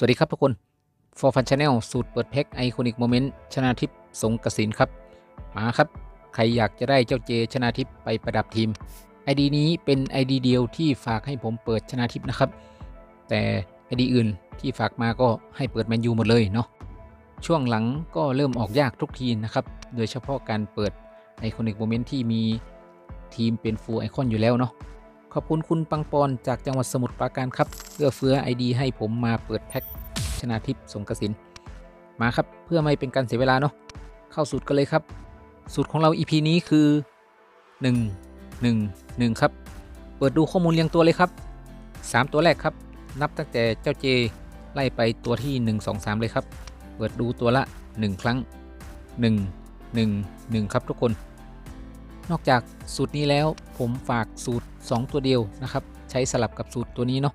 สวัสดีครับทุกคน For Fun Channel สูตรเปิดแพ็กไอคอนิกโมเมนต์ชนาทิพย์สงกสินครับ มาครับ ใครอยากจะได้เจ้าเจชนาทิพย์ไปประดับทีม ID นี้เป็นไอ ID เดียวที่ฝากให้ผมเปิดชนาทิพย์นะครับ แต่ไอ ID อื่นที่ฝากมาก็ให้เปิดแมนยูหมดเลยเนาะ ช่วงหลังก็เริ่มออกยากทุกทีนะครับ โดยเฉพาะการเปิดไอคอนิกโมเมนต์ที่มีทีมเป็นฟูลไอคอนอยู่แล้วเนาะ ขอบคุณคุณปังปอนจากจังหวัดสมุทรปราการครับเพื่อเฟื้อ ID ให้ผมมาเปิดแพ็คชนาทิพย์สงกสินมาครับเพื่อไม่เป็นการเสียเวลาเนาะเข้าสูตรกันเลยครับ สูตรของเรา EP นี้คือ 1 1 1 ครับ เปิดดูข้อมูลเรียงตัวเลยครับ 3 ตัวแรกครับ นับตั้งแต่เจ้าเจไล่ไปตัวที่ 1 2 3 เลยครับ เปิดดูตัวละ 1 ครั้ง 1 1 1 ครับทุกคน นอกจากสูตรนี้แล้วผมฝากสูตร2 ตัวเดียวนะครับ ใช้สลับกับสูตรตัวนี้เนาะ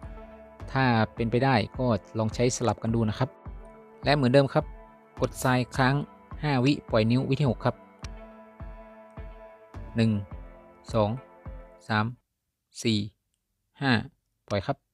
ถ้าเป็นไปได้ก็ลองใช้สลับกันดูนะครับ และเหมือนเดิมครับ กดทรายค้าง 5 วิปล่อยนิ้ววิที่6ครับ 1 2 3 4 5 ปล่อยครับ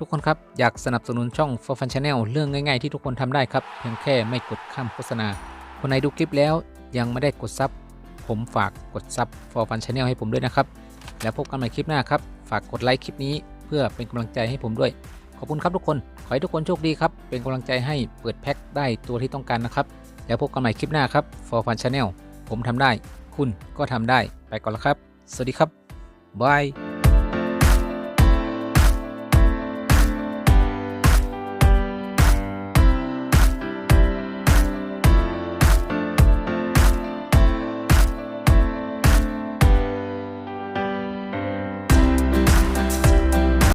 ทุกคนครับ อยากสนับสนุนช่อง For Fun Channel เรื่องง่ายๆที่ทุกคนทำได้ครับ เพียงแค่ไม่กดข้ามโฆษณา คนไหนดูคลิปแล้วยังไม่ได้กดซับผมฝากกดซับ For Fun Channel ให้ผมด้วยนะครับ แล้วพบกันใหม่คลิปหน้าครับ ฝากกดไลค์คลิปนี้เพื่อเป็นกำลังใจให้ผมด้วย ขอบคุณครับทุกคน ขอให้ทุกคนโชคดีครับ เป็นกำลังใจให้เปิดแพ็คได้ตัวที่ต้องการนะครับ แล้วพบกันใหม่คลิปหน้าครับ For Fun Channel ผมทำได้ คุณก็ทำได้ ไปก่อนแล้วครับ สวัสดีครับบาย